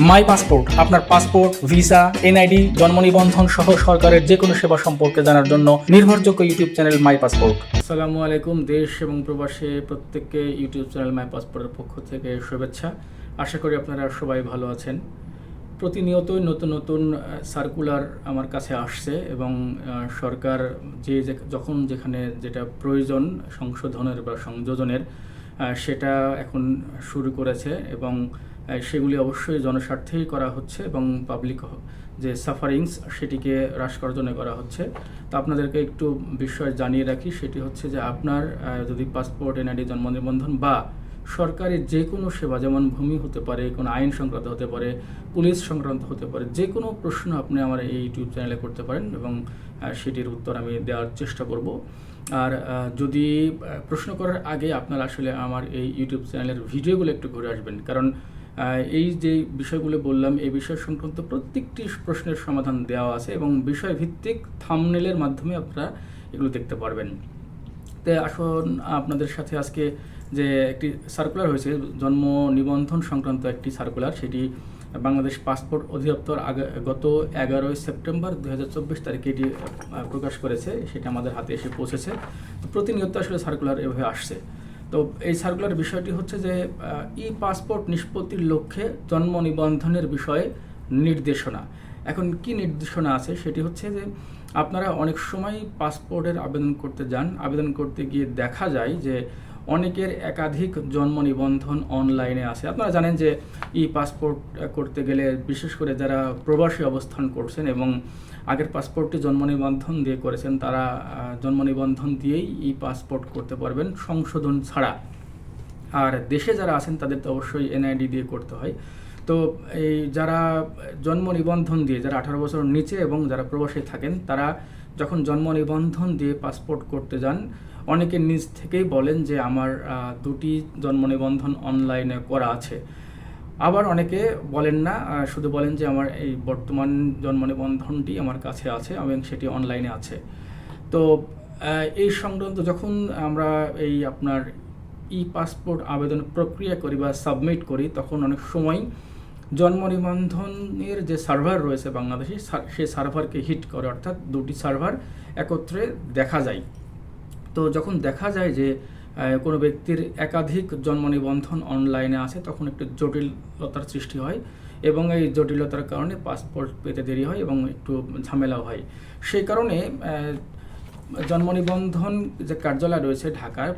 মাই passport, আপনার passport, visa, NID, জন্ম নিবন্ধন সহ সরকারের যে কোনো সেবা সম্পর্কে জানার জন্য নির্ভরযোগ্য ইউটিউব চ্যানেল মাই পাসপোর্ট। আসসালামু আলাইকুম, দেশ এবং প্রবাসে প্রত্যেককে ইউটিউব চ্যানেল মাই পাসপোর্টের পক্ষ থেকে শুভেচ্ছা। আশা করি আপনারা সবাই ভালো আছেন। প্রতিনিয়তই নতুন নতুন সার্কুলার আমার কাছে আসছে এবং সরকার যে যখন যেখানে যেটা প্রয়োজন সংশোধনের বা সংযোজনের সেটা এখন শুরু করেছে এবং সেগুলি অবশ্যই জনস্বার্থেই করা হচ্ছে এবং পাবলিক যে সাফারিংস সেটিকে হ্রাস করার জন্য করা হচ্ছে। তো আপনাদেরকে একটু বিষয় জানিয়ে রাখি, সেটি হচ্ছে যে আপনার যদি পাসপোর্ট এনআইডি জন্ম নিবন্ধন বা সরকারি যে কোনো সেবা, যেমন ভূমি হতে পারে, কোনো আইন সংক্রান্ত হতে পারে, পুলিশ সংক্রান্ত হতে পারে যে কোনো প্রশ্ন আপনি আমার এই ইউটিউব চ্যানেলে করতে পারেন এবং সেটির উত্তর আমি দেওয়ার চেষ্টা করব। আর যদি প্রশ্ন করার আগে আপনারা আসলে আমার এই ইউটিউব চ্যানেলের ভিডিওগুলো একটু ঘুরে আসবেন। কারণ এই যে বিষয়গুলো বললাম, এই বিষয় সংক্রান্ত প্রত্যেকটি প্রশ্নের সমাধান দেওয়া আছে এবং বিষয়ভিত্তিক থামনেলের মাধ্যমে আপনারা এগুলো দেখতে পারবেন। তো আসুন, আপনাদের সাথে আজকে যে একটি সার্কুলার হয়েছে, জন্ম নিবন্ধন সংক্রান্ত একটি সার্কুলার সেটি বাংলাদেশ পাসপোর্ট অধিদপ্তর গত এগারোই সেপ্টেম্বর দু হাজার চব্বিশ তারিখে এটি প্রকাশ করেছে, সেটা আমাদের হাতে এসে পৌঁছেছে। তো প্রতিনিয়ত আসলে সার্কুলার এভাবে আসছে। তো এই সার্কুলার বিষয়টি হচ্ছে যে ই পাসপোর্ট নিষ্পত্তির লক্ষ্যে জন্ম নিবন্ধনের বিষয়ে নির্দেশনা। এখন কি নির্দেশনা আছে? সেটি হচ্ছে যে, আপনারা অনেক সময় পাসপোর্টের আবেদন করতে যান। আবেদন করতে গিয়ে দেখা যায় যে অনেকের একাধিক জন্ম নিবন্ধন অনলাইনে আছে। আপনারা জানেন যে ই পাসপোর্ট করতে গেলে বিশেষ করে যারা প্রবাসী অবস্থান করছেন এবং আগের পাসপোর্টটি জন্ম নিবন্ধন দিয়ে করেছেন, তারা জন্ম নিবন্ধন দিয়েই ই পাসপোর্ট করতে পারবেন সংশোধন ছাড়া। আর দেশে যারা আছেন, তাদের তো অবশ্যই এনআইডি দিয়ে করতে হয়। তো এই যারা জন্ম নিবন্ধন দিয়ে, যারা আঠারো বছর নিচে এবং যারা প্রবাসী থাকেন, তারা যখন জন্ম নিবন্ধন দিয়ে পাসপোর্ট করতে যান অনেকে নিজ থেকেই বলেন যে আমার দুটি জন্ম নিবন্ধন অনলাইনে করা আছে। আবার অনেকে বলেন না শুধু বলেন যে আমার এই বর্তমান জন্ম নিবন্ধনটি আমার কাছে আছে এবং সেটি অনলাইনে আছে। তো এই সংক্রান্ত যখন আমরা এই আপনার ই পাসপোর্ট আবেদন প্রক্রিয়া করি বা সাবমিট করি, তখন অনেক সময় জন্ম নিবন্ধনের যে সার্ভার রয়েছে বাংলাদেশে সেই সার্ভারকে হিট করে, অর্থাৎ দুটি সার্ভার একত্রে দেখা যায়। তো যখন দেখা যায় যে কোনো ব্যক্তির একাধিক জন্ম নিবন্ধন অনলাইনে আছে তখন একটু জটিলতার সৃষ্টি হয় এবং এই জটিলতার কারণে পাসপোর্ট পেতে দেরি হয় এবং একটু ঝামেলাও হয়। সেই কারণে জন্ম নিবন্ধন যে কার্যালয় রয়েছে ঢাকার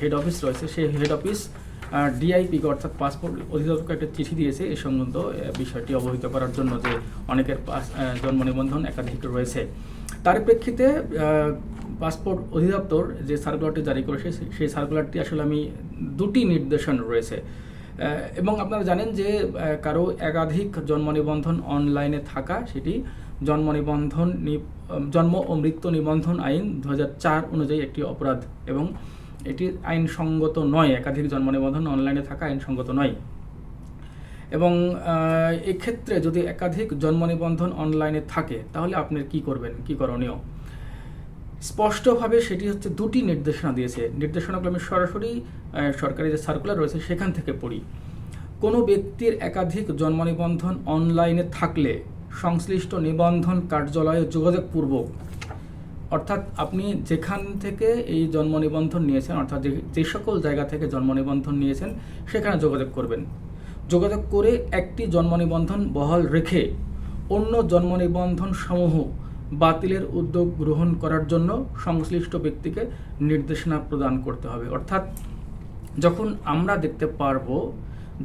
হেড অফিস রয়েছে, সেই হেড অফিস ডিআইপি অর্থাৎ পাসপোর্ট অধিদপ্তরকে একটা চিঠি দিয়েছে এই সংক্রান্ত বিষয়টি অবহিত করার জন্য যে অনেকের পাস- জন্ম নিবন্ধন একাধিক রয়েছে। তার প্রেক্ষিতে পাসপোর্ট অধিদপ্তর যে সার্কুলারটি জারি করেছে সেই সার্কুলারটি আসলে আমি দুটি নির্দেশন রয়েছে। এবং আপনারা জানেন যে কারও একাধিক জন্ম নিবন্ধন অনলাইনে থাকা, সেটি জন্ম নিবন্ধন জন্ম ও মৃত্যু নিবন্ধন আইন দু হাজার চার অনুযায়ী একটি অপরাধ এবং এটি আইনসঙ্গত নয়, একাধিক জন্ম নিবন্ধন অনলাইনে থাকা আইনসঙ্গত নয়। এবং এক্ষেত্রে যদি একাধিক জন্ম নিবন্ধন অনলাইনে থাকে, তাহলে আপনি কি করবেন? কি করণীয়? স্পষ্টভাবে সেটি হচ্ছে দুটি নির্দেশনা দিয়েছে। নির্দেশনাগুলো আমি সরাসরি সরকারি যে সার্কুলার রয়েছে সেখান থেকে পড়ি। কোনো ব্যক্তির একাধিক জন্ম নিবন্ধন অনলাইনে থাকলে সংশ্লিষ্ট নিবন্ধন কার্যালয়ে যোগাযোগপূর্বক, অর্থাৎ আপনি যেখান থেকে এই জন্ম নিবন্ধন নিয়েছেন, অর্থাৎ যে সকল জায়গা থেকে জন্ম নিবন্ধন নিয়েছেন, সেখানে যোগাযোগ করবেন। যোগাযোগ করে একটি জন্ম নিবন্ধন বহাল রেখে অন্য জন্ম নিবন্ধন সমূহ বাতিলের উদ্যোগ গ্রহণ করার জন্য সংশ্লিষ্ট ব্যক্তিকে নির্দেশনা প্রদান করতে হবে। অর্থাৎ যখন আমরা দেখতে পারব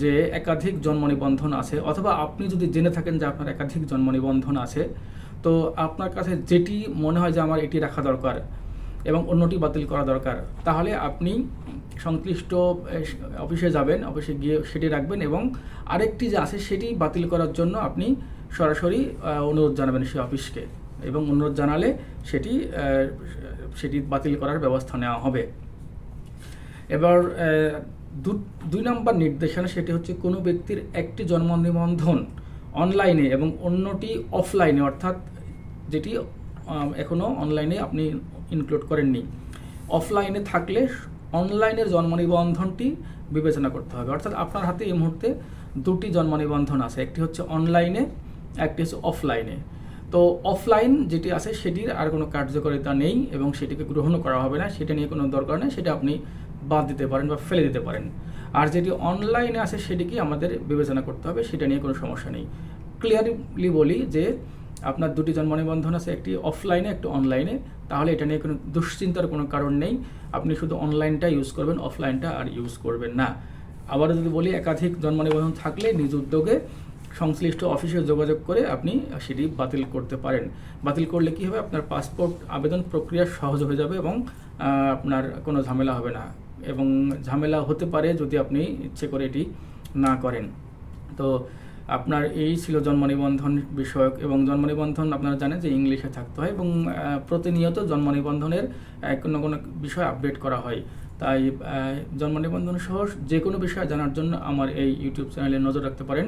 যে একাধিক জন্ম নিবন্ধন আছে, অথবা আপনি যদি জেনে থাকেন যে আপনার একাধিক জন্ম নিবন্ধন আছে, তো আপনার কাছে যেটি মনে হয় যে আমার এটি রাখা দরকার এবং অন্যটি বাতিল করা দরকার, তাহলে আপনি সংশ্লিষ্ট অফিসে যাবেন, অফিসে গিয়ে সেটি রাখবেন এবং আরেকটি যে আছে সেটি বাতিল করার জন্য আপনি সরাসরি অনুরোধ জানাবেন সেই অফিসকে। এবং অনুরোধ জানালে সেটি সেটি বাতিল করার ব্যবস্থা নেওয়া হবে। এবার দুই নম্বর নির্দেশনা সেটি হচ্ছে কোনো ব্যক্তির একটি জন্ম নিবন্ধন অনলাইনে এবং অন্যটি অফলাইনে, অর্থাৎ যেটি এখনও অনলাইনে আপনি ইনক্লুড করেননি। অফলাইনে থাকলে অনলাইনের জন্ম নিবন্ধনটি বিবেচনা করতে হবে। অর্থাৎ আপনার হাতে এই মুহূর্তে দুটি জন্ম নিবন্ধন আছে। একটি হচ্ছে অনলাইনে, একটি হচ্ছে অফলাইনে। তো অফলাইন যেটি আছে সেটির আর কোনো কার্যকারিতা নেই এবং সেটিকে গ্রহণও করা হবে না, সেটা নিয়ে কোনো দরকার নেই, সেটা আপনি বাদ দিতে পারেন বা ফেলে দিতে পারেন। আর যেটি অনলাইনে আছে সেটিকে আমাদের বিবেচনা করতে হবে, সেটা নিয়ে কোনো সমস্যা নেই। ক্লিয়ারলি বলি যে আপনার দুটি জন্ম নিবন্ধন আছে, একটি অফলাইনে একটি অনলাইনে তাহলে এটা নিয়ে কোনো দুশ্চিন্তার কোনো কারণ নেই। আপনি শুধু অনলাইনটা ইউজ করবেন অফলাইনটা আর ইউজ করবেন না। আবারও যদি বলি, একাধিক জন্ম নিবন্ধন থাকলে নিজ উদ্যোগে সংশ্লিষ্ট অফিসে যোগাযোগ করে আপনি সেটি বাতিল করতে পারেন। বাতিল করলে কি হবে? আপনার পাসপোর্ট আবেদন প্রক্রিয়া সহজ হয়ে যাবে এবং আপনার কোনো ঝামেলা হবে না। এবং ঝামেলা হতে পারে যদি আপনি ইচ্ছে করে এটি না করেন। তো আপনার এই ছিল জন্ম নিবন্ধন বিষয়ক এবং জন্ম নিবন্ধন আপনারা জানেন যে ইংলিশে থাকতে হয় এবং প্রতিনিয়ত জন্ম নিবন্ধনের কোনো কোনো বিষয় আপডেট করা হয়। তাই জন্ম নিবন্ধন সহ যে কোনো বিষয় জানার জন্য আমার এই ইউটিউব চ্যানেলে নজর রাখতে পারেন।